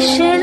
是。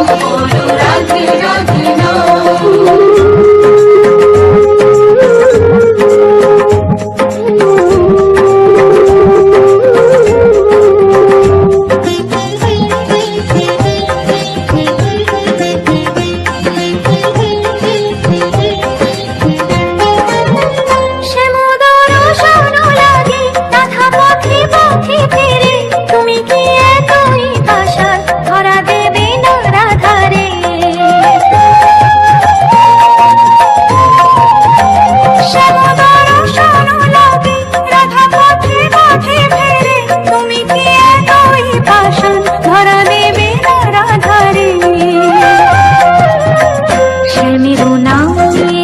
বলো রাধে রাধে 长风夜。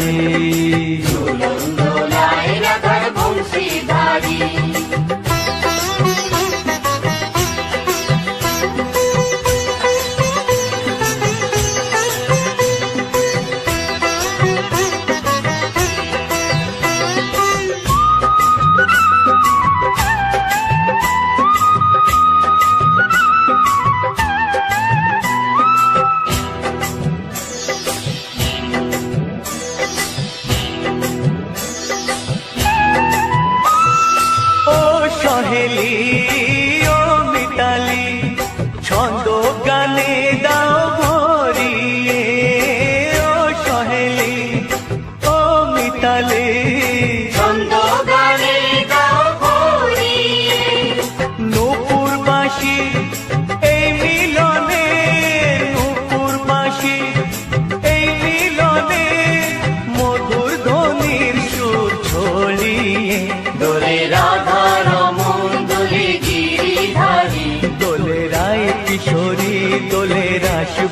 रे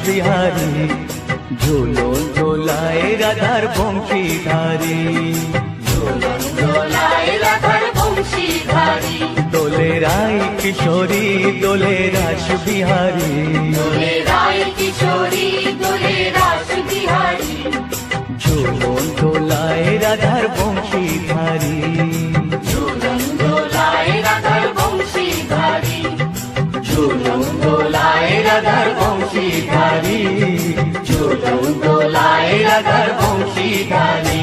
বিহারী ঝোলন ঝোলায় রাধার বংশীধারী। ঝোলন দোলে রায় কিশোরী দোলে রাস বিহারী। দোলে রায় ঝোলায় রাধার বংশীধারী। ঝোলন ঝোলায় রাধার দোলায় রাধার বংশীধারী ঝুলুন দোলায় রাধার বংশীধারী।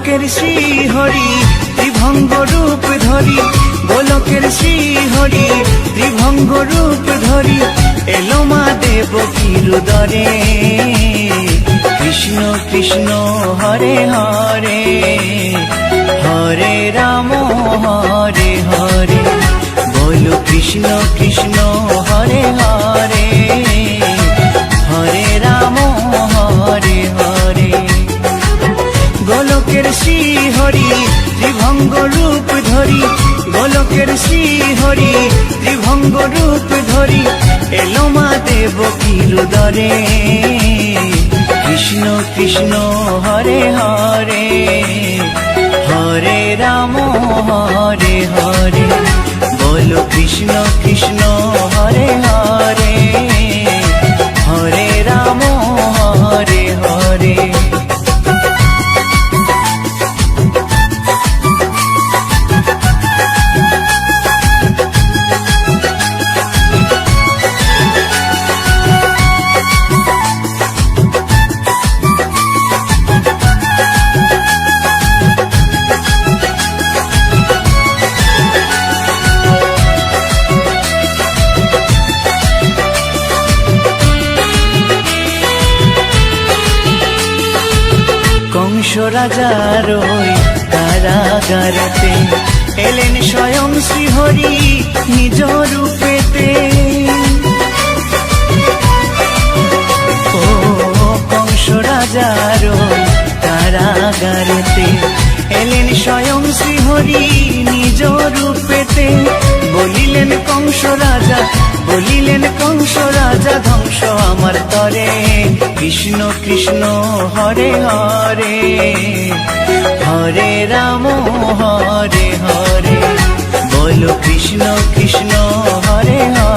গোলকের শ্রী হরি ত্রিভঙ্গ রূপ ধরি। গোলকের শ্রী হরি ত্রিভঙ্গ রূপ ধরি। এলো মা দেব কিরুদরে কৃষ্ণ কৃষ্ণ, হরে হরে। হরে রাম, হরে হরে। বলো কৃষ্ণ কৃষ্ণ, হরে হরে। হরি ত্রিভঙ্গ রূপ ধরি, গোলকের শ্রী হরি ত্রিভঙ্গ রূপ ধরি, এলো মা দেব কিরুদরে কৃষ্ণ কৃষ্ণ, হরে হরে হরে রাম, হরে হরে। বল কৃষ্ণ কৃষ্ণ, হরে হরে। কংস রাজার ওই কারাগারেতে এলেন স্বয়ং শ্রীহরি নিজ রূপেতে। ও কংস রাজার ওই কারাগারেতে এলেন স্বয়ং শ্রীহরি নিজ রূপেতে। বলিলেন কংস রাজা, বলিলেন কংস রাজা, ধ্বংস আমার তরে। কৃষ্ণ কৃষ্ণ, হরে হরে হরে রাম, হরে হরে। বলো কৃষ্ণ কৃষ্ণ, হরে হরে।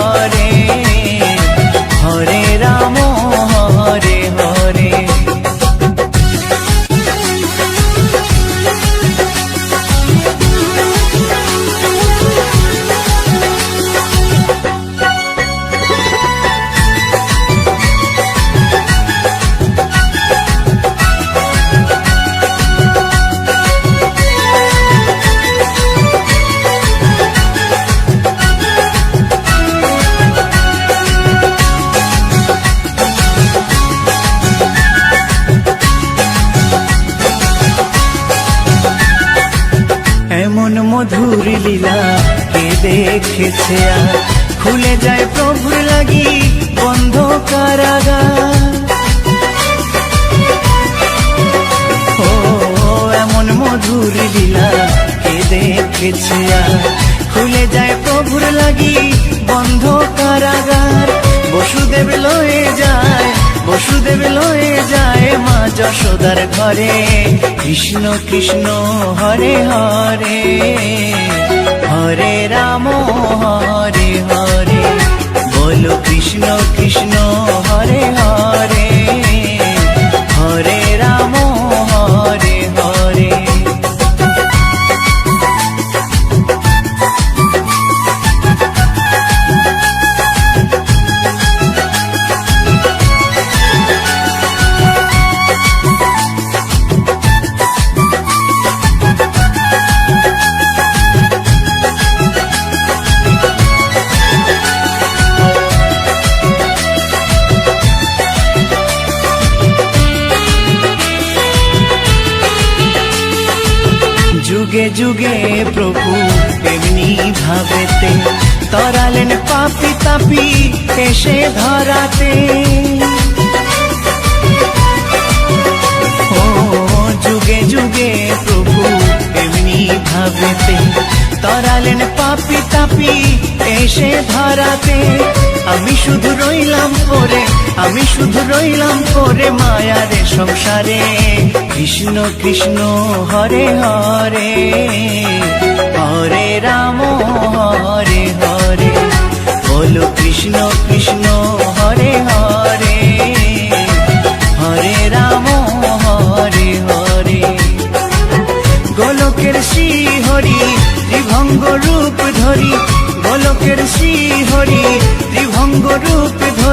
লাগি বন্ধ কারাগার। বসুদেব লয়ে যায়, বসুদেব লয়ে যায় মা যশোদার ঘরে। কৃষ্ণ কৃষ্ণ, হরে হরে হরে রাম, হরে হরে। বলো কৃষ্ণ কৃষ্ণ, হরে হরে। যুগে প্রভু এমনি ভাবেতে তরালেন পাপি তাপি এসে ধরাতে। ও, যুগে যুগে প্রভু এমনি ভাবেতে তরালেন পাপি তাপি, এসে ধরাতে। আমি শুধু রইলাম পরে, আমি শুধু রইলাম পরে মায়ারে সংসারে। কৃষ্ণ কৃষ্ণ, হরে হরে হরে রাম, হরে হরে। বলো কৃষ্ণ কৃষ্ণ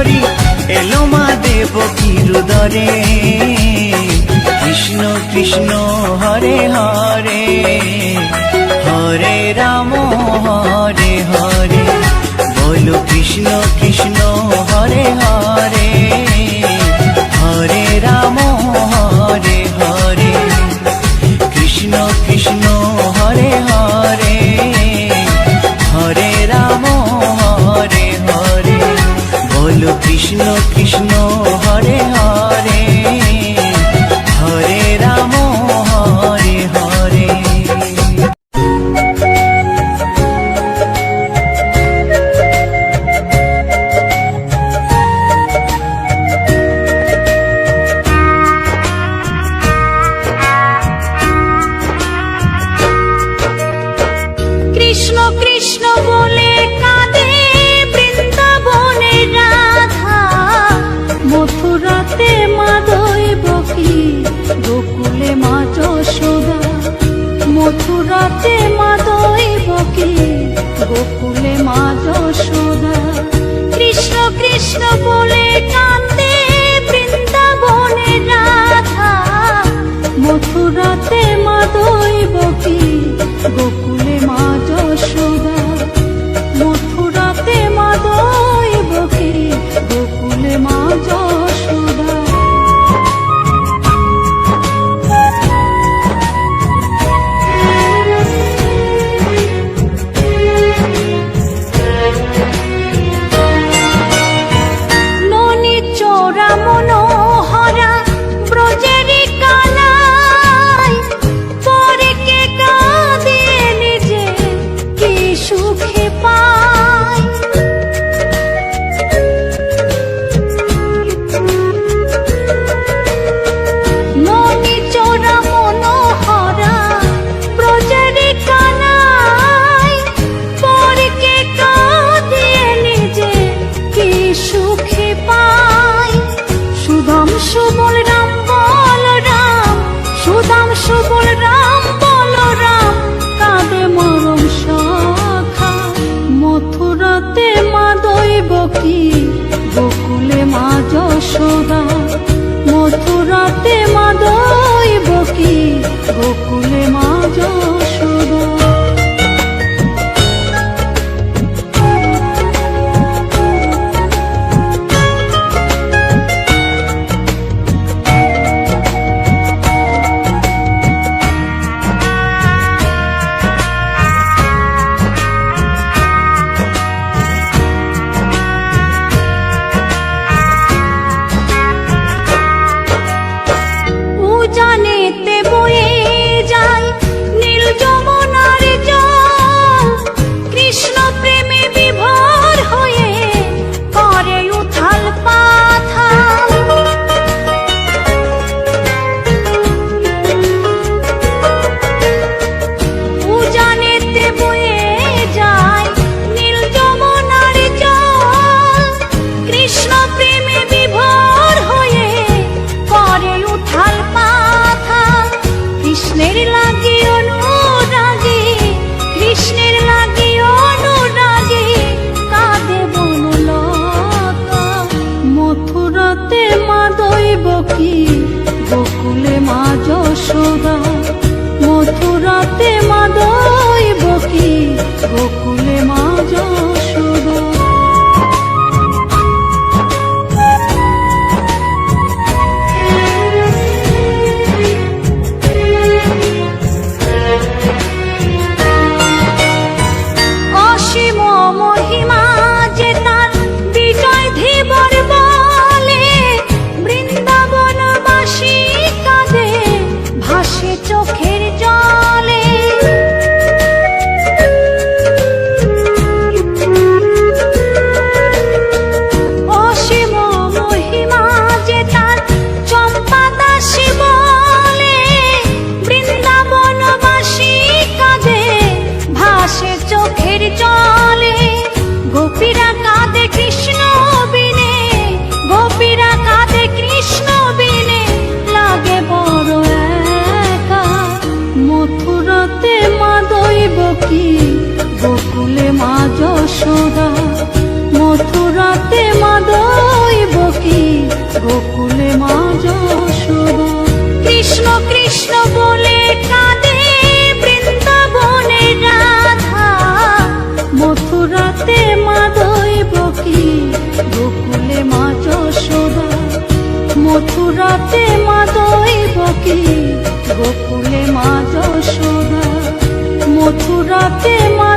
ধরি এলো মা দেব কিরুদরে। কৃষ্ণ কৃষ্ণ, হরে হরে হরে রাম, হরে হরে। বলো কৃষ্ণ কৃষ্ণ, হরে হরে হরে রাম, হরে কৃষ্ণ কৃষ্ণ হরে হরে। মা গোকুলে মা যশোদা মথুরাতে মা